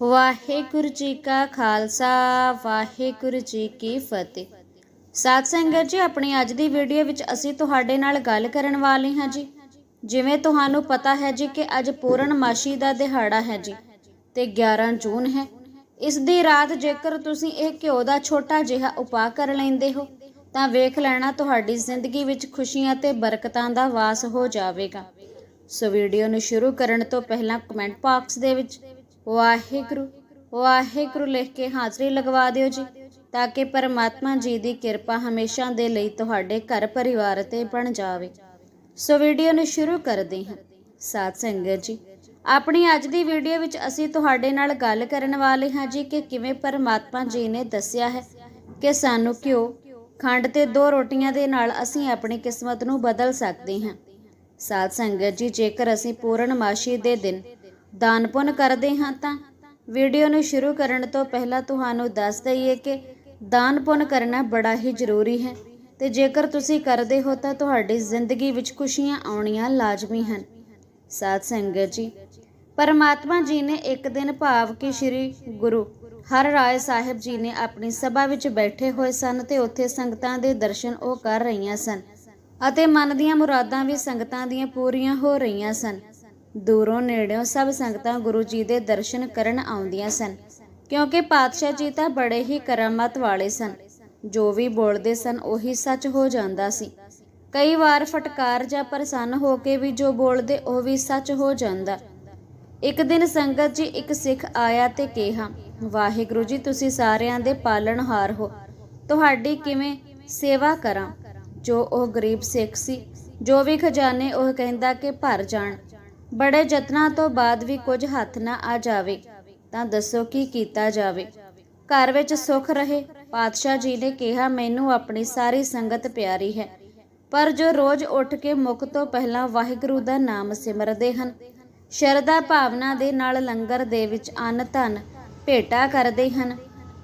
ਵਾਹਿਗੁਰੂ ਜੀ ਕਾ ਖਾਲਸਾ, ਵਾਹਿਗੁਰੂ ਜੀ ਕੀ ਫਤਿਹ। ਸਾਧ ਸੰਗਤ ਜੀ, ਆਪਣੀ ਅੱਜ ਦੀ ਵੀਡੀਓ ਵਿੱਚ ਅਸੀਂ ਤੁਹਾਡੇ ਨਾਲ ਗੱਲ ਕਰਨ ਵਾਲੇ ਹਾਂ ਜੀ। ਜਿਵੇਂ ਤੁਹਾਨੂੰ ਪਤਾ ਹੈ ਜੀ ਕਿ ਅੱਜ ਪੂਰਨਮਾਸ਼ੀ ਦਾ ਦਿਹਾੜਾ ਹੈ ਜੀ ਤੇ 11 ਜੂਨ ਹੈ। ਇਸ ਦੀ ਰਾਤ ਜੇਕਰ ਤੁਸੀਂ ਇਹ ਘਿਓ ਦਾ ਛੋਟਾ ਜਿਹਾ ਉਪਾਅ ਕਰ ਲੈਂਦੇ ਹੋ, ਤਾਂ ਵੇਖ ਲੈਣਾ ਤੁਹਾਡੀ ਜ਼ਿੰਦਗੀ ਵਿੱਚ ਖੁਸ਼ੀਆਂ ਤੇ ਬਰਕਤਾਂ ਦਾ ਵਾਸ ਹੋ ਜਾਵੇਗਾ। ਸੋ ਵੀਡੀਓ ਨੂੰ ਸ਼ੁਰੂ ਕਰਨ ਤੋਂ ਪਹਿਲਾਂ ਕਮੈਂਟ ਬਾਕਸ ਦੇ ਵਿੱਚ ਵਾਹਿਗੁਰੂ ਵਾਹਿਗੁਰੂ ਲਿਖ ਕੇ ਹਾਜ਼ਰੀ ਲਗਵਾ ਦਿਓ ਜੀ, ਤਾਂ ਕਿ ਪਰਮਾਤਮਾ ਜੀ ਦੀ ਕਿਰਪਾ ਹਮੇਸ਼ਾ ਦੇ ਲਈ ਤੁਹਾਡੇ ਘਰ ਪਰਿਵਾਰ ਤੇ ਬਣ ਜਾਵੇ। ਸੋ ਵੀਡੀਓ ਨੂੰ ਸ਼ੁਰੂ ਕਰਦੇ ਹਾਂ। ਸਾਧ ਸੰਗਤ ਜੀ, ਆਪਣੀ ਅੱਜ ਦੀ ਵੀਡੀਓ ਵਿੱਚ ਅਸੀਂ ਤੁਹਾਡੇ ਨਾਲ ਗੱਲ ਕਰਨ ਵਾਲੇ ਹਾਂ ਜੀ ਕਿ ਕਿਵੇਂ ਪਰਮਾਤਮਾ ਜੀ ਨੇ ਦੱਸਿਆ ਹੈ ਕਿ ਸਾਨੂੰ ਘਿਓ, ਖੰਡ ਤੇ ਦੋ ਰੋਟੀਆਂ ਦੇ ਨਾਲ ਅਸੀਂ ਆਪਣੀ ਕਿਸਮਤ ਨੂੰ ਬਦਲ ਸਕਦੇ ਹਾਂ। ਸਾਧ ਸੰਗਤ ਜੀ, ਜੇਕਰ ਅਸੀਂ ਪੂਰਨਮਾਸ਼ੀ ਦੇ ਦਿਨ ਦਾਨ ਪੁੰਨ ਕਰਦੇ ਹਾਂ ਤਾਂ ਵੀਡੀਓ ਨੂੰ ਸ਼ੁਰੂ ਕਰਨ ਤੋਂ ਪਹਿਲਾਂ ਤੁਹਾਨੂੰ ਦੱਸ ਦਈਏ ਕਿ ਦਾਨ ਪੁੰਨ ਕਰਨਾ ਬੜਾ ਹੀ ਜ਼ਰੂਰੀ ਹੈ ਤੇ ਜੇਕਰ ਤੁਸੀਂ ਕਰਦੇ ਹੋ ਤਾਂ ਤੁਹਾਡੀ ਜ਼ਿੰਦਗੀ ਵਿੱਚ ਖੁਸ਼ੀਆਂ ਆਉਣੀਆਂ ਲਾਜ਼ਮੀ ਹਨ। ਸਾਧ ਸੰਗਤ ਜੀ, ਪਰਮਾਤਮਾ ਜੀ ਨੇ ਇੱਕ ਦਿਨ ਭਾਵ ਕਿ ਸ੍ਰੀ ਗੁਰੂ ਹਰ ਰਾਏ ਸਾਹਿਬ ਜੀ ਨੇ ਆਪਣੀ ਸਭਾ ਵਿੱਚ ਬੈਠੇ ਹੋਏ ਸਨ ਤੇ ਉੱਥੇ ਸੰਗਤਾਂ ਦੇ ਦਰਸ਼ਨ ਉਹ ਕਰ ਰਹੀਆਂ ਸਨ ਅਤੇ ਮਨ ਦੀਆਂ ਮੁਰਾਦਾਂ ਵੀ ਸੰਗਤਾਂ ਦੀਆਂ ਪੂਰੀਆਂ ਹੋ ਰਹੀਆਂ ਸਨ। ਦੂਰੋਂ ਨੇੜਿਓਂ ਸਭ ਸੰਗਤਾਂ ਗੁਰੂ ਜੀ ਦੇ ਦਰਸ਼ਨ ਕਰਨ ਆਉਂਦੀਆਂ ਸਨ, ਕਿਉਂਕਿ ਪਾਤਸ਼ਾਹ ਜੀ ਤਾਂ ਬੜੇ ਹੀ ਕਰਾਮਤ ਵਾਲੇ ਸਨ। ਜੋ ਵੀ ਬੋਲਦੇ ਸਨ, ਉਹੀ ਸੱਚ ਹੋ ਜਾਂਦਾ ਸੀ। ਕਈ ਵਾਰ ਫਟਕਾਰ ਜਾਂ ਪ੍ਰਸੰਨ ਹੋ ਕੇ ਵੀ ਜੋ ਬੋਲਦੇ, ਉਹ ਵੀ ਸੱਚ ਹੋ ਜਾਂਦਾ। ਇੱਕ ਦਿਨ ਸੰਗਤ ਜੀ ਇੱਕ ਸਿੱਖ ਆਇਆ ਤੇ ਕਿਹਾ, ਵਾਹਿਗੁਰੂ ਜੀ, ਤੁਸੀਂ ਸਾਰਿਆਂ ਦੇ ਪਾਲਣਹਾਰ ਹੋ। ਤੁਹਾਡੀ ਕਿਵੇਂ ਸੇਵਾ ਕਰਾਂ? ਜੋ ਉਹ ਗਰੀਬ ਸਿੱਖ ਸੀ, ਜੋ ਵੀ ਖਜ਼ਾਨੇ ਉਹ ਕਹਿੰਦਾ ਕਿ ਭਰ ਜਾਣ। ਬੜੇ ਯਤਨਾਂ ਤੋਂ ਬਾਅਦ ਵੀ ਕੁਝ ਹੱਥ ਨਾ ਆ ਜਾਵੇ, ਤਾਂ ਦੱਸੋ ਕੀ ਕੀਤਾ ਜਾਵੇ? ਘਰ ਵਿੱਚ ਸੁੱਖ ਰਹੇ, ਪਾਤਸ਼ਾਹ ਜੀ ਨੇ ਕਿਹਾ, ਮੈਨੂੰ ਆਪਣੀ ਸਾਰੀ ਸੰਗਤ ਪਿਆਰੀ ਹੈ। ਪਰ ਜੋ ਰੋਜ਼ ਉੱਠ ਕੇ ਮੁਖ ਤੋਂ ਪਹਿਲਾਂ ਵਾਹਿਗੁਰੂ ਦਾ ਨਾਮ ਸਿਮਰਦੇ ਹਨ, ਸ਼ਰਧਾ ਭਾਵਨਾ ਦੇ ਨਾਲ ਲੰਗਰ ਦੇ ਵਿੱਚ ਅੰਨ ਧਨ ਭੇਟਾ ਕਰਦੇ ਹਨ,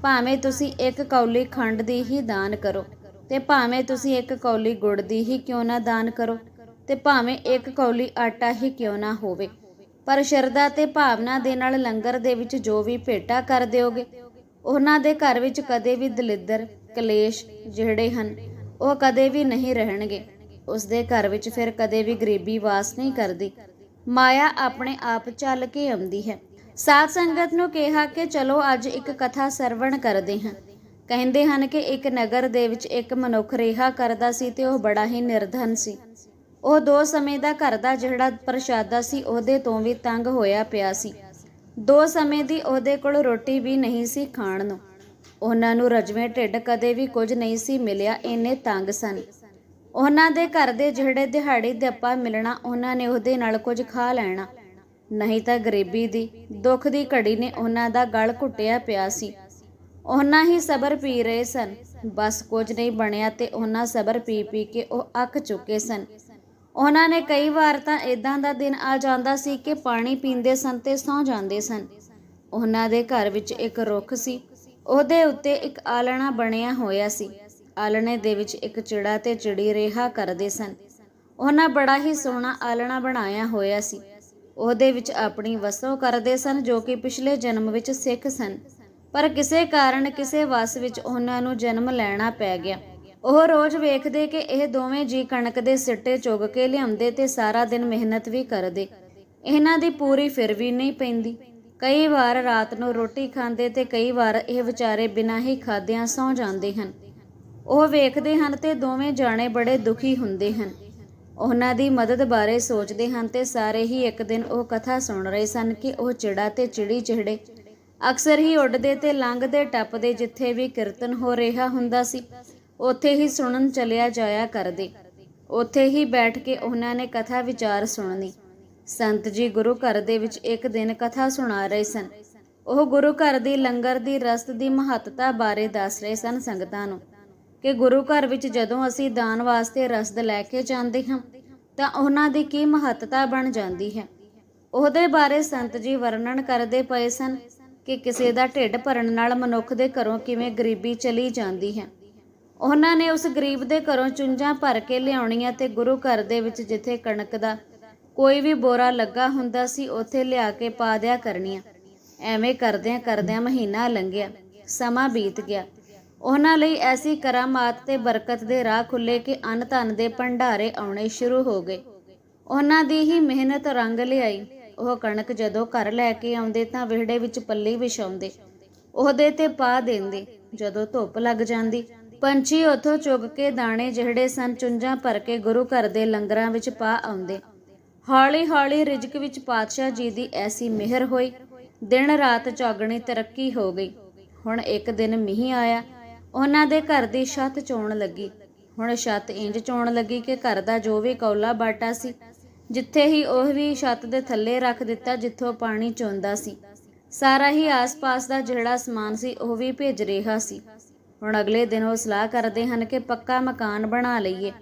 ਭਾਵੇਂ ਤੁਸੀਂ ਇੱਕ ਕੌਲੀ ਖੰਡ ਦੀ ਹੀ ਦਾਨ ਕਰੋ ਤੇ ਭਾਵੇਂ ਤੁਸੀਂ ਇੱਕ ਕੌਲੀ ਗੁੜ ਦੀ ਹੀ ਕਿਉਂ ਨਾ ਦਾਨ ਕਰੋ। ਤੇ ਭਾਵੇਂ ਇੱਕ ਕੌਲੀ ਆਟਾ ਹੀ ਕਿਉਂ ਨਾ ਹੋਵੇ, ਪਰ ਸ਼ਰਧਾ ਤੇ ਭਾਵਨਾ ਦੇ ਨਾਲ ਲੰਗਰ ਦੇ ਵਿੱਚ ਜੋ ਵੀ ਭੇਟਾ ਕਰ ਦਿਓਗੇ, ਉਹਨਾਂ ਦੇ ਘਰ ਵਿੱਚ ਕਦੇ ਵੀ ਦਲਿੱਦਰ, ਕਲੇਸ਼ ਜਿਹੜੇ ਹਨ, ਉਹ ਕਦੇ ਵੀ ਨਹੀਂ ਰਹਿਣਗੇ। ਉਸ ਦੇ ਘਰ ਵਿੱਚ ਫਿਰ ਕਦੇ ਵੀ ਗਰੀਬੀ ਵਾਸ ਨਹੀਂ ਕਰਦੀ। ਮਾਇਆ ਆਪਣੇ ਆਪ ਚੱਲ ਕੇ ਆਉਂਦੀ ਹੈ। ਸਾਧ ਸੰਗਤ ਨੂੰ ਕਿਹਾ ਕਿ ਚਲੋ ਅੱਜ ਇੱਕ ਕਥਾ ਸਰਵਣ ਕਰਦੇ ਹਾਂ। ਕਹਿੰਦੇ ਹਨ ਕਿ ਇੱਕ ਨਗਰ ਦੇ ਵਿੱਚ ਇੱਕ ਮਨੁੱਖ ਰਿਹਾ ਕਰਦਾ ਸੀ ਤੇ ਉਹ ਬੜਾ ਹੀ ਨਿਰਧਨ ਸੀ। ਉਹ ਦੋ ਸਮੇਂ ਦਾ ਘਰ ਦਾ ਜਿਹੜਾ ਪ੍ਰਸ਼ਾਦਾ ਸੀ, ਉਹਦੇ ਤੋਂ ਵੀ ਤੰਗ ਹੋਇਆ ਪਿਆ ਸੀ। ਦੋ ਸਮੇਂ ਦੀ ਉਹਦੇ ਕੋਲ ਰੋਟੀ ਵੀ ਨਹੀਂ ਸੀ ਖਾਣ ਨੂੰ। ਉਹਨਾਂ ਨੂੰ ਰਜਵੇਂ ਢਿੱਡ ਕਦੇ ਵੀ ਕੁਝ ਨਹੀਂ ਸੀ ਮਿਲਿਆ, ਇੰਨੇ ਤੰਗ ਸਨ। ਉਹਨਾਂ ਦੇ ਘਰ ਦੇ ਜਿਹੜੇ ਦਿਹਾੜੀ ਦੱਪਾ ਮਿਲਣਾ, ਉਹਨਾਂ ਨੇ ਉਹਦੇ ਨਾਲ ਕੁਝ ਖਾ ਲੈਣਾ। ਨਹੀਂ ਤਾਂ ਗਰੀਬੀ ਦੀ, ਦੁੱਖ ਦੀ ਘੜੀ ਨੇ ਉਹਨਾਂ ਦਾ ਗਲ ਘੁੱਟਿਆ ਪਿਆ ਸੀ। ਉਹਨਾਂ ਹੀ ਸਬਰ ਪੀ ਰਹੇ ਸਨ। ਬਸ ਕੁਝ ਨਹੀਂ ਬਣਿਆ ਤੇ ਉਹਨਾਂ ਸਬਰ ਪੀ ਪੀ ਕੇ ਉਹ ਅੱਕ ਚੁੱਕੇ ਸਨ। ਉਹਨਾਂ ਨੇ ਕਈ ਵਾਰ ਤਾਂ ਇਦਾਂ ਦਾ ਦਿਨ ਆ ਜਾਂਦਾ ਸੀ ਕਿ ਪਾਣੀ ਪੀਂਦੇ ਸਨ ਤੇ ਸੌਂ ਜਾਂਦੇ ਸਨ। ਉਹਨਾਂ ਦੇ ਘਰ ਵਿੱਚ ਇੱਕ ਰੁੱਖ ਸੀ। ਉਹਦੇ ਉੱਤੇ ਇੱਕ ਆਲਣਾ ਬਣਿਆ ਹੋਇਆ ਸੀ। ਆਲਣੇ ਦੇ ਵਿੱਚ ਇੱਕ ਚਿੜਾ ਤੇ ਚਿੜੀ ਰਿਹਾ ਕਰਦੇ ਸਨ। ਉਹਨਾਂ ਬੜਾ ਹੀ ਸੋਹਣਾ ਆਲਣਾ ਬਣਾਇਆ ਹੋਇਆ ਸੀ। ਉਹਦੇ ਵਿੱਚ ਆਪਣੀ ਵਸੋਂ ਕਰਦੇ ਸਨ ਜੋ ਕਿ ਪਿਛਲੇ ਜਨਮ ਵਿੱਚ ਸਿੱਖ ਸਨ। ਪਰ ਕਿਸੇ ਕਾਰਨ ਕਿਸੇ ਵਸ ਵਿੱਚ ਉਹਨਾਂ ਨੂੰ ਜਨਮ ਲੈਣਾ ਪੈ ਗਿਆ। ਉਹ ਰੋਜ਼ ਵੇਖਦੇ ਕਿ ਇਹ ਦੋਵੇਂ ਜੀ ਕਣਕ ਦੇ ਸਿੱਟੇ ਚੁਗ ਕੇ ਲਿਆਉਂਦੇ ਤੇ ਸਾਰਾ ਦਿਨ ਮਿਹਨਤ ਵੀ ਕਰਦੇ। ਇਹਨਾਂ ਦੀ ਪੂਰੀ ਫਿਰ ਵੀ ਨਹੀਂ ਪੈਂਦੀ। ਕਈ ਵਾਰ ਰਾਤ ਨੂੰ ਰੋਟੀ ਖਾਂਦੇ ਤੇ ਕਈ ਵਾਰ ਇਹ ਵਿਚਾਰੇ ਬਿਨਾਂ ਹੀ ਖਾਦਿਆਂ ਸੌ ਜਾਂਦੇ ਹਨ। ਉਹ ਵੇਖਦੇ ਹਨ ਤੇ ਦੋਵੇਂ ਜਾਣੇ ਬੜੇ ਦੁਖੀ ਹੁੰਦੇ ਹਨ। ਉਹਨਾਂ ਦੀ ਮਦਦ ਬਾਰੇ ਸੋਚਦੇ ਹਨ ਤੇ ਸਾਰੇ ਹੀ ਇੱਕ ਦਿਨ ਉਹ ਕਥਾ ਸੁਣ ਰਹੇ ਸਨ ਕਿ ਉਹ ਚਿੜਾ ਤੇ ਚਿੜੀ ਚਿਹੜੇ। ਅਕਸਰ ਹੀ ਉੱਡਦੇ ਤੇ ਲੰਘਦੇ ਟੱਪਦੇ ਜਿੱਥੇ ਵੀ ਕੀਰਤਨ ਹੋ ਰਿਹਾ ਹੁੰਦਾ ਸੀ। ਉੱਥੇ ਹੀ ਸੁਣਨ ਚਲਿਆ ਜਾਇਆ ਕਰਦੇ। ਉੱਥੇ ਹੀ ਬੈਠ ਕੇ ਉਹਨਾਂ ਨੇ ਕਥਾ ਵਿਚਾਰ ਸੁਣਨੀ। ਸੰਤ ਜੀ ਗੁਰੂ ਘਰ ਦੇ ਵਿੱਚ ਇੱਕ ਦਿਨ ਕਥਾ ਸੁਣਾ ਰਹੇ ਸਨ। ਉਹ ਗੁਰੂ ਘਰ ਦੀ ਲੰਗਰ ਦੀ ਰਸਤ ਦੀ ਮਹੱਤਤਾ ਬਾਰੇ ਦੱਸ ਰਹੇ ਸਨ ਸੰਗਤਾਂ ਨੂੰ ਕਿ ਗੁਰੂ ਘਰ ਵਿੱਚ ਜਦੋਂ ਅਸੀਂ ਦਾਨ ਵਾਸਤੇ ਰਸਦ ਲੈ ਕੇ ਜਾਂਦੇ ਹਾਂ, ਤਾਂ ਉਹਨਾਂ ਦੀ ਕੀ ਮਹੱਤਤਾ ਬਣ ਜਾਂਦੀ ਹੈ? ਉਹਦੇ ਬਾਰੇ ਸੰਤ ਜੀ ਵਰਣਨ ਕਰਦੇ ਪਏ ਸਨ ਕਿ ਕਿਸੇ ਦਾ ਢਿੱਡ ਭਰਨ ਨਾਲ ਮਨੁੱਖ ਦੇ ਘਰੋਂ ਕਿਵੇਂ ਗਰੀਬੀ ਚਲੀ ਜਾਂਦੀ ਹੈ। ਉਹਨਾਂ ਨੇ ਉਸ ਗਰੀਬ ਦੇ ਘਰੋਂ ਚੁੰਝਾਂ ਭਰ ਕੇ ਲਿਆਉਣੀਆਂ ਤੇ ਗੁਰੂ ਘਰ ਦੇ ਵਿੱਚ ਜਿੱਥੇ ਕਣਕ ਦਾ ਕੋਈ ਵੀ ਬੋਰਾ ਲੱਗਾ ਹੁੰਦਾ ਸੀ, ਉੱਥੇ ਲਿਆ ਕੇ ਪਾ ਦਿਆ ਕਰਨੀਆਂ। ਐਵੇਂ ਕਰਦਿਆਂ ਕਰਦਿਆਂ ਮਹੀਨਾ ਲੰਘਿਆ, ਸਮਾਂ ਬੀਤ ਗਿਆ। ਉਹਨਾਂ ਲਈ ਐਸੀ ਕਰਾਮਾਤ ਤੇ ਬਰਕਤ ਦੇ ਰਾਹ ਖੁੱਲੇ ਕਿ ਅੰਨ ਧਨ ਦੇ ਭੰਡਾਰੇ ਆਉਣੇ ਸ਼ੁਰੂ ਹੋ ਗਏ। ਉਹਨਾਂ ਦੀ ਹੀ ਮਿਹਨਤ ਰੰਗ ਲਿਆਈ। ਉਹ ਕਣਕ ਜਦੋਂ ਘਰ ਲੈ ਕੇ ਆਉਂਦੇ ਤਾਂ ਵਿਹੜੇ ਵਿੱਚ ਪੱਲੀ ਵਿਛਾਉਂਦੇ। ਉਹਦੇ ਤੇ ਪਾ ਦਿੰਦੇ। ਜਦੋਂ ਧੁੱਪ ਲੱਗ ਜਾਂਦੀ ਪੰਛੀ ਉਥੋਂ ਚੁਗ ਕੇ ਦਾਣੇ ਜਿਹੜੇ ਸਨ ਚੁੰਝਾਂ ਭਰ ਕੇ ਗੁਰੂ ਘਰ ਦੇ ਲੰਗਰਾਂ ਵਿੱਚ ਪਾ ਆਉਂਦੇ। ਹੌਲੀ ਹੌਲੀ ਰਿਜਕ ਵਿੱਚ ਪਾਤਸ਼ਾਹ ਜੀ ਦੀ ਐਸੀ ਮਿਹਰ ਹੋਈ। ਦਿਨ ਰਾਤ ਚੌਗਣੀ ਤਰੱਕੀ ਹੋ ਗਈ। ਹੁਣ ਇੱਕ ਦਿਨ ਮੀਂਹ ਆਇਆ। ਉਹਨਾਂ ਦੇ ਘਰ ਦੀ ਛੱਤ ਚੋਣ ਲੱਗੀ। ਹੁਣ ਛੱਤ ਇੰਜ ਚੋਣ ਲੱਗੀ ਕਿ ਘਰ ਦਾ ਜੋ ਵੀ ਕੌਲਾ ਬਾਟਾ ਸੀ, ਜਿੱਥੇ ਹੀ ਉਹ ਵੀ ਛੱਤ ਦੇ ਥੱਲੇ ਰੱਖ ਦਿੱਤਾ ਜਿੱਥੋਂ ਪਾਣੀ ਚੋਂਦਾ ਸੀ। ਸਾਰਾ ਹੀ ਆਸ-ਪਾਸ ਦਾ ਜਿਹੜਾ ਸਮਾਨ ਸੀ, ਉਹ ਵੀ ਭੇਜ ਰਿਹਾ ਸੀ। ਹੁਣ ਅਗਲੇ ਦਿਨ ਉਹ ਸਲਾਹ ਕਰਦੇ ਹਨ ਕਿ ਪੱਕਾ ਮਕਾਨ ਬਣਾ ਲਈਏ।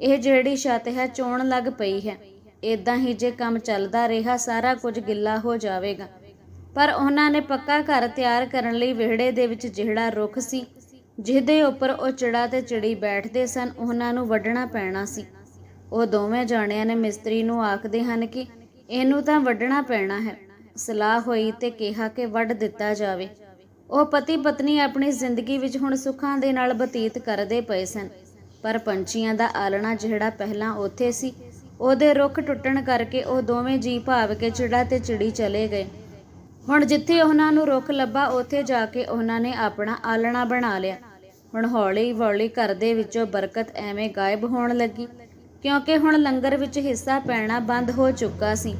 ਇਹ ਜਿਹੜੀ ਛੱਤ ਹੈ ਚੋਣ ਲੱਗ ਪਈ ਹੈ। ਇਦਾਂ ਹੀ ਜੇ ਕੰਮ ਚੱਲਦਾ ਰਿਹਾ ਸਾਰਾ ਕੁਝ ਗਿੱਲਾ ਹੋ ਜਾਵੇਗਾ। ਪਰ ਉਹਨਾਂ ਨੇ ਪੱਕਾ ਘਰ ਤਿਆਰ ਕਰਨ ਲਈ ਵਿਹੜੇ ਦੇ ਵਿੱਚ ਜਿਹੜਾ ਰੁੱਖ ਸੀ, ਜਿਹਦੇ ਉੱਪਰ ਉਹ ਚਿੜਾ ਤੇ ਚਿੜੀ ਬੈਠਦੇ ਸਨ, ਉਹਨਾਂ ਨੂੰ ਵੱਢਣਾ ਪੈਣਾ ਸੀ। ਉਹ ਦੋਵੇਂ ਜਾਣਿਆਂ ਨੇ ਮਿਸਤਰੀ ਨੂੰ ਆਖਦੇ ਹਨ ਕਿ ਇਹਨੂੰ ਤਾਂ ਵੱਢਣਾ ਪੈਣਾ ਹੈ। ਸਲਾਹ ਹੋਈ ਤੇ ਕਿਹਾ ਕਿ ਵੱਢ ਦਿੱਤਾ ਜਾਵੇ। ਉਹ ਪਤੀ ਪਤਨੀ ਆਪਣੀ ਜ਼ਿੰਦਗੀ ਵਿੱਚ ਹੁਣ ਸੁੱਖਾਂ ਦੇ ਨਾਲ ਬਤੀਤ ਕਰਦੇ ਪਏ ਸਨ। ਪਰ ਪੰਛੀਆਂ ਦਾ ਆਲਣਾ ਜਿਹੜਾ ਪਹਿਲਾਂ ਉੱਥੇ ਸੀ, ਉਹਦੇ ਰੁੱਖ ਟੁੱਟਣ ਕਰਕੇ ਉਹ ਦੋਵੇਂ ਜੀ ਭਾਵ ਕੇ ਚਿੜਾ ਤੇ ਚਿੜੀ ਚਲੇ ਗਏ। ਹੁਣ ਜਿੱਥੇ ਉਹਨਾਂ ਨੂੰ ਰੁੱਖ ਲੱਭਾ, ਉੱਥੇ ਜਾ ਕੇ ਉਹਨਾਂ ਨੇ ਆਪਣਾ ਆਲਣਾ ਬਣਾ ਲਿਆ। ਹੁਣ ਹੌਲੀ ਹੌਲੀ ਘਰ ਦੇ ਵਿੱਚੋਂ ਬਰਕਤ ਐਵੇਂ ਗਾਇਬ ਹੋਣ ਲੱਗੀ, ਕਿਉਂਕਿ ਹੁਣ ਲੰਗਰ ਵਿੱਚ ਹਿੱਸਾ ਪੈਣਾ ਬੰਦ ਹੋ ਚੁੱਕਾ ਸੀ।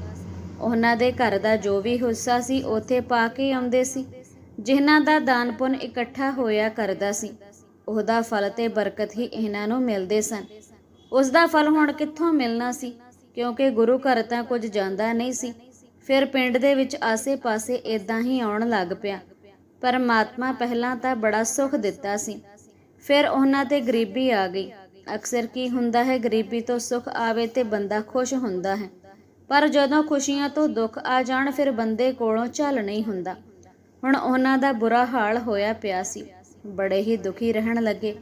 ਉਹਨਾਂ ਦੇ ਘਰ ਦਾ ਜੋ ਵੀ ਹਿੱਸਾ ਸੀ, ਉੱਥੇ ਪਾ ਕੇ ਆਉਂਦੇ ਸੀ। ਜਿਨ੍ਹਾਂ ਦਾ ਦਾਨ ਪੁੰਨ ਇਕੱਠਾ ਹੋਇਆ ਕਰਦਾ ਸੀ, ਉਹਦਾ ਫਲ ਤੇ ਬਰਕਤ ਹੀ ਇਹਨਾਂ ਨੂੰ ਮਿਲਦੇ ਸਨ। ਉਸ ਦਾ ਫਲ ਹੁਣ ਕਿੱਥੋਂ ਮਿਲਣਾ ਸੀ? ਕਿਉਂਕਿ ਗੁਰੂ ਘਰ ਤਾਂ ਕੁਝ ਜਾਂਦਾ ਨਹੀਂ ਸੀ, ਫਿਰ ਪਿੰਡ ਦੇ ਵਿੱਚ ਆਸੇ-ਪਾਸੇ ਇਦਾਂ ਹੀ ਆਉਣ ਲੱਗ ਪਿਆ। ਪਰਮਾਤਮਾ ਪਹਿਲਾਂ ਤਾਂ ਬੜਾ ਸੁੱਖ ਦਿੱਤਾ ਸੀ। ਫਿਰ ਉਹਨਾਂ ਤੇ ਗਰੀਬੀ ਆ ਗਈ। ਅਕਸਰ ਕੀ ਹੁੰਦਾ ਹੈ, ਗਰੀਬੀ ਤੋਂ ਸੁੱਖ ਆਵੇ ਤੇ ਬੰਦਾ ਖੁਸ਼ ਹੁੰਦਾ ਹੈ। ਪਰ ਜਦੋਂ ਖੁਸ਼ੀਆਂ ਤੋਂ ਦੁੱਖ ਆ ਜਾਣ, ਫਿਰ ਬੰਦੇ ਕੋਲੋਂ ਝੱਲ ਨਹੀਂ ਹੁੰਦਾ। ਹੁਣ ਉਹਨਾਂ ਦਾ ਬੁਰਾ ਹਾਲ ਹੋਇਆ ਪਿਆ ਸੀ। ਬੜੇ ਹੀ ਦੁਖੀ ਰਹਿਣ ਲੱਗੇ।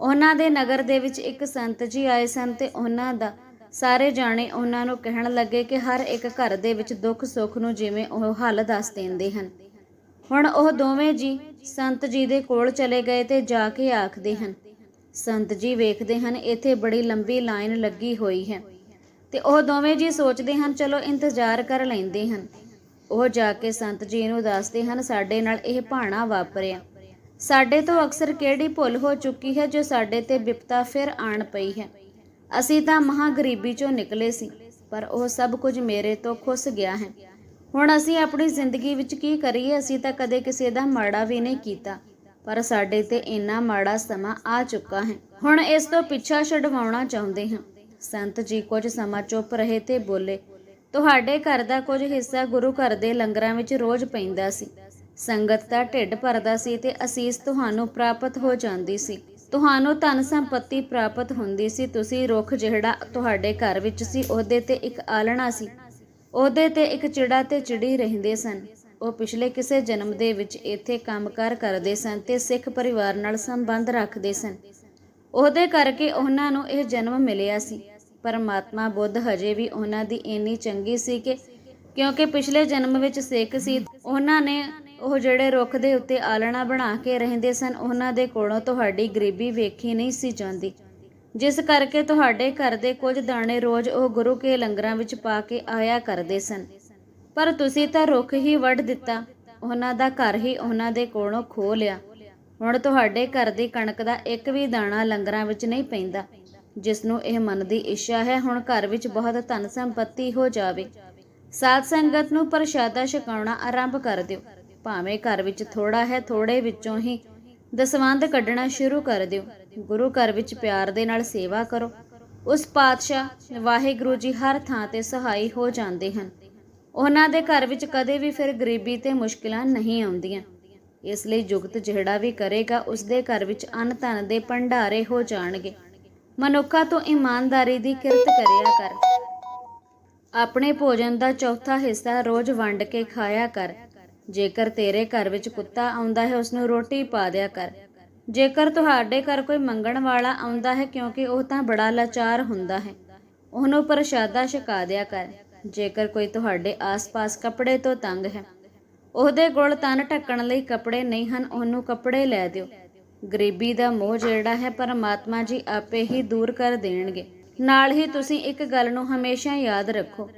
ਉਹਨਾਂ ਦੇ ਨਗਰ ਦੇ ਵਿੱਚ ਇੱਕ ਸੰਤ ਜੀ ਆਏ ਸਨ ਤੇ ਉਹਨਾਂ ਦਾ ਸਾਰੇ ਜਾਣੇ ਉਹਨਾਂ ਨੂੰ ਕਹਿਣ ਲੱਗੇ ਕਿ ਹਰ ਇੱਕ ਘਰ ਦੇ ਵਿੱਚ ਦੁੱਖ ਸੁੱਖ ਨੂੰ ਜਿਵੇਂ ਉਹ ਹੱਲ ਦੱਸ ਦਿੰਦੇ ਹਨ। ਹੁਣ ਉਹ ਦੋਵੇਂ ਜੀ ਸੰਤ ਜੀ ਦੇ ਕੋਲ ਚਲੇ ਗਏ ਤੇ ਜਾ ਕੇ ਆਖਦੇ ਹਨ, ਸੰਤ ਜੀ ਵੇਖਦੇ ਹਨ, ਇੱਥੇ ਬੜੀ ਲੰਬੀ ਲਾਈਨ ਲੱਗੀ ਹੋਈ ਹੈ। ਤੇ ਉਹ ਦੋਵੇਂ ਜੀ ਸੋਚਦੇ ਹਨ, ਚਲੋ ਇੰਤਜ਼ਾਰ ਕਰ ਲੈਂਦੇ ਹਨ। ਉਹ ਜਾ ਕੇ ਸੰਤ ਜੀ ਨੂੰ ਦੱਸਦੇ ਹਨ, ਸਾਡੇ ਨਾਲ ਇਹ ਭਾਣਾ ਵਾਪਰਿਆ। ਸਾਡੇ ਤੋਂ ਅਕਸਰ ਕਿਹੜੀ ਭੁੱਲ ਹੋ ਚੁੱਕੀ ਹੈ, ਜੋ ਸਾਡੇ ਤੇ ਵਿਪਤਾ ਫਿਰ ਆਣ ਪਈ ਹੈ? ਅਸੀਂ ਤਾਂ ਮਹਾ ਗਰੀਬੀ ਚੋਂ ਨਿਕਲੇ ਸੀ, ਪਰ ਉਹ ਸਭ ਕੁਝ ਮੇਰੇ ਤੋਂ ਖੁੱਸ ਗਿਆ ਹੈ। ਹੁਣ ਅਸੀਂ ਆਪਣੀ ਜ਼ਿੰਦਗੀ ਵਿੱਚ ਕੀ ਕਰੀਏ, ਅਸੀਂ ਤਾਂ ਕਦੇ ਕਿਸੇ ਦਾ ਮਾੜਾ ਵੀ ਨਹੀਂ ਕੀਤਾ, ਪਰ ਸਾਡੇ ਤੇ ਇੰਨਾ ਮਾੜਾ ਸਮਾਂ ਆ ਚੁੱਕਾ ਹੈ। ਹੁਣ ਇਸ ਤੋਂ ਪਿੱਛਾ ਛਡਵਾਉਣਾ ਚਾਹੁੰਦੇ ਹਾਂ। ਸੰਤ ਜੀ ਕੁਝ ਸਮਾਂ ਚੁੱਪ ਰਹੇ ਤੇ ਬੋਲੇ ਤੁਹਾਡੇ ਘਰ ਦਾ ਕੁਝ ਹਿੱਸਾ ਗੁਰੂ ਘਰ ਦੇ ਲੰਗਰਾਂ ਵਿੱਚ ਰੋਜ਼ ਪੈਂਦਾ ਸੀ। ਸੰਗਤ ਦਾ ਢਿੱਡ ਭਰਦਾ ਸੀ ਤੇ ਅਸੀਸ ਤੁਹਾਨੂੰ ਪ੍ਰਾਪਤ ਹੋ ਜਾਂਦੀ ਸੀ। ਤੁਹਾਨੂੰ ਧਨ ਸੰਪਤੀ ਪ੍ਰਾਪਤ ਹੁੰਦੀ ਸੀ। ਤੁਸੀਂ ਰੁੱਖ ਜਿਹੜਾ ਤੁਹਾਡੇ ਘਰ ਵਿੱਚ ਸੀ, ਉਹਦੇ ਤੇ ਇੱਕ ਆਲਣਾ ਸੀ। ਉਹਦੇ ਤੇ ਇੱਕ ਚਿੜਾ ਤੇ ਚਿੜੀ ਰਹਿੰਦੇ ਸਨ। ਉਹ ਪਿਛਲੇ ਕਿਸੇ ਜਨਮ ਦੇ ਵਿੱਚ ਇੱਥੇ ਕੰਮਕਾਰ ਕਰਦੇ ਸਨ ਤੇ ਸਿੱਖ ਪਰਿਵਾਰ ਨਾਲ ਸੰਬੰਧ ਰੱਖਦੇ ਸਨ। ਉਹਦੇ ਕਰਕੇ ਉਹਨਾਂ ਨੂੰ ਇਹ ਜਨਮ ਮਿਲਿਆ ਸੀ। ਪਰਮਾਤਮਾ ਬੁੱਧ ਹਜੇ ਵੀ ਉਹਨਾਂ ਦੀ ਇੰਨੀ ਚੰਗੀ ਸੀ ਕਿ ਕਿਉਂਕਿ ਪਿਛਲੇ ਜਨਮ ਵਿੱਚ ਸਿੱਖ ਸੀ, ਉਹਨਾਂ ਨੇ ਉਹ ਜਿਹੜੇ ਰੁੱਖ ਦੇ ਉੱਤੇ ਆਲਣਾ ਬਣਾ ਕੇ ਰਹਿੰਦੇ ਸਨ, ਉਹਨਾਂ ਦੇ ਕੋਲੋਂ ਤੁਹਾਡੀ ਗਰੀਬੀ ਵੇਖੀ ਨਹੀਂ ਸੀ ਜਾਂਦੀ। ਜਿਸ ਕਰਕੇ ਤੁਹਾਡੇ ਘਰ ਦੇ ਕੁਝ ਦਾਣੇ ਰੋਜ਼ ਉਹ ਗੁਰੂ ਕੇ ਲੰਗਰਾਂ ਵਿੱਚ ਪਾ ਕੇ ਆਇਆ ਕਰਦੇ ਸਨ। ਪਰ ਤੁਸੀਂ ਤਾਂ ਰੁੱਖ ਹੀ ਵੱਢ ਦਿੱਤਾ, ਉਹਨਾਂ ਦਾ ਘਰ ਹੀ ਉਹਨਾਂ ਦੇ ਕੋਲੋਂ ਖੋਹ ਲਿਆ। ਹੁਣ ਤੁਹਾਡੇ ਘਰ ਦੀ ਕਣਕ ਦਾ ਇੱਕ ਵੀ ਦਾਣਾ ਲੰਗਰਾਂ ਵਿੱਚ ਨਹੀਂ ਪੈਂਦਾ। ਜਿਸ ਨੂੰ ਇਹ ਮਨ ਦੀ ਇੱਛਾ ਹੈ, ਹੁਣ ਘਰ ਵਿੱਚ ਬਹੁਤ ਧਨ ਸੰਪਤੀ ਹੋ ਜਾਵੇ। ਸਾਧ ਸੰਗਤ ਨੂੰ ਪ੍ਰਸ਼ਾਦਾ ਛਕਾਉਣਾ ਆਰੰਭ ਕਰ ਦਿਓ। ਭਾਵੇਂ ਘਰ ਵਿੱਚ ਥੋੜਾ ਹੈ ਥੋੜੇ ਵਿੱਚੋਂ ਹੀ ਦਸਵੰਧ ਕੱਢਣਾ ਸ਼ੁਰੂ ਕਰ ਦਿਓ। ਗੁਰੂ ਘਰ ਵਿੱਚ ਪਿਆਰ ਦੇ ਨਾਲ ਸੇਵਾ ਕਰੋ। ਉਸ ਪਾਤਸ਼ਾਹ, ਵਾਹਿਗੁਰੂ ਜੀ ਹਰ ਥਾਂ ਤੇ ਸਹਾਈ ਹੋ ਜਾਂਦੇ ਹਨ। ਉਹਨਾਂ ਦੇ ਘਰ ਵਿੱਚ ਕਦੇ ਵੀ ਫਿਰ ਗਰੀਬੀ ਤੇ ਮੁਸ਼ਕਿਲਾਂ ਨਹੀਂ ਆਉਂਦੀਆਂ। ਇਸ ਲਈ ਜੁਗਤ ਜਿਹੜਾ ਵੀ ਕਰੇਗਾ ਉਸ ਦੇ ਘਰ ਵਿੱਚ ਅੰਨ ਧਨ ਦੇ ਭੰਡਾਰੇ ਹੋ ਜਾਣਗੇ। ਮਨੁੱਖਾ ਤੋਂ ਇਮਾਨਦਾਰੀ ਦੀ ਕਿਰਤ ਕਰਿਆ ਕਰ। ਆਪਣੇ ਭੋਜਨ ਦਾ ਚੌਥਾ ਹਿੱਸਾ ਰੋਜ਼ ਵੰਡ ਕੇ ਖਾਇਆ ਕਰ। ਜੇਕਰ ਤੇਰੇ ਘਰ ਵਿੱਚ ਕੁੱਤਾ ਆਉਂਦਾ ਹੈ ਉਸ ਨੂੰ ਰੋਟੀ ਪਾ ਦਿਆ ਕਰ। ਜੇਕਰ ਤੁਹਾਡੇ ਘਰ ਕੋਈ ਮੰਗਣ ਵਾਲਾ ਆਉਂਦਾ ਹੈ, ਕਿਉਂਕਿ ਉਹ ਤਾਂ ਬੜਾ ਲਾਚਾਰ ਹੁੰਦਾ ਹੈ, ਉਹਨੂੰ ਪ੍ਰਸ਼ਾਦਾ ਛਕਾ ਦਿਆ ਕਰ। ਜੇਕਰ ਕੋਈ ਤੁਹਾਡੇ ਆਸ-ਪਾਸ ਕੱਪੜੇ ਤੋਂ ਤੰਗ ਹੈ, ਉਹਦੇ ਕੋਲ ਤਨ ਢੱਕਣ ਲਈ ਕੱਪੜੇ ਨਹੀਂ ਹਨ, ਉਹਨੂੰ ਕੱਪੜੇ ਲੈ ਦਿਓ। ਗਰੀਬੀ ਦਾ ਮੋਹ ਜਿਹੜਾ ਹੈ ਪਰਮਾਤਮਾ ਜੀ ਆਪੇ ਹੀ ਦੂਰ ਕਰ ਦੇਣਗੇ। ਨਾਲ ਹੀ ਤੁਸੀਂ ਇੱਕ ਗੱਲ ਨੂੰ ਹਮੇਸ਼ਾ ਯਾਦ ਰੱਖੋ,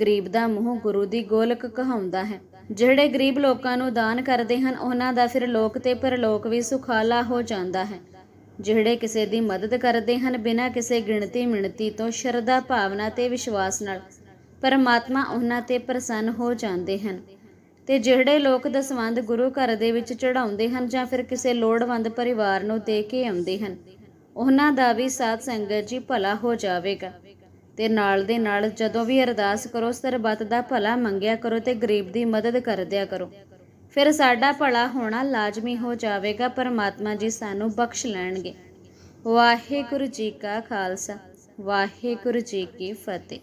ਗਰੀਬ ਦਾ ਮੂੰਹ ਗੁਰੂ ਦੀ ਗੋਲਕ ਕਹਾਉਂਦਾ ਹੈ। ਜਿਹੜੇ ਗਰੀਬ ਲੋਕਾਂ ਨੂੰ ਦਾਨ ਕਰਦੇ ਹਨ, ਉਹਨਾਂ ਦਾ ਫਿਰ ਲੋਕ ਤੇ ਪਰਲੋਕ ਵੀ ਸੁਖਾਲਾ ਹੋ ਜਾਂਦਾ ਹੈ। ਜਿਹੜੇ ਕਿਸੇ ਦੀ ਮਦਦ ਕਰਦੇ ਹਨ ਬਿਨਾਂ ਕਿਸੇ ਗਿਣਤੀ ਮਿਣਤੀ ਤੋਂ ਸ਼ਰਧਾ ਭਾਵਨਾ ਤੇ ਵਿਸ਼ਵਾਸ ਨਾਲ, ਪਰਮਾਤਮਾ ਉਹਨਾਂ ਤੇ ਪ੍ਰਸੰਨ ਹੋ ਜਾਂਦੇ ਹਨ। ਤੇ ਜਿਹੜੇ ਲੋਕ ਦਸਵੰਦ ਗੁਰੂ ਘਰ ਦੇ ਵਿੱਚ ਚੜਾਉਂਦੇ ਹਨ ਜਾਂ ਫਿਰ ਕਿਸੇ ਲੋੜਵੰਦ ਪਰਿਵਾਰ ਨੂੰ ਦੇ ਕੇ ਆਉਂਦੇ ਹਨ, ਉਹਨਾਂ ਦਾ ਵੀ ਸਾਧ ਸੰਗਤ ਜੀ ਭਲਾ ਹੋ ਜਾਵੇਗਾ। ਤੇ ਨਾਲ ਦੇ ਨਾਲ ਜਦੋਂ ਵੀ ਅਰਦਾਸ ਕਰੋ, ਸਰਬੱਤ ਦਾ ਭਲਾ ਮੰਗਿਆ ਕਰੋ ਤੇ ਗਰੀਬ ਦੀ ਮਦਦ ਕਰਦਿਆ ਕਰੋ। ਫਿਰ ਸਾਡਾ ਭਲਾ ਹੋਣਾ ਲਾਜ਼ਮੀ ਹੋ ਜਾਵੇਗਾ, ਪਰਮਾਤਮਾ ਜੀ ਸਾਨੂੰ ਬਖਸ਼ ਲੈਣਗੇ। ਵਾਹਿਗੁਰੂ ਜੀ ਕਾ ਖਾਲਸਾ, ਵਾਹਿਗੁਰੂ ਜੀ ਕੀ ਫਤਿਹ।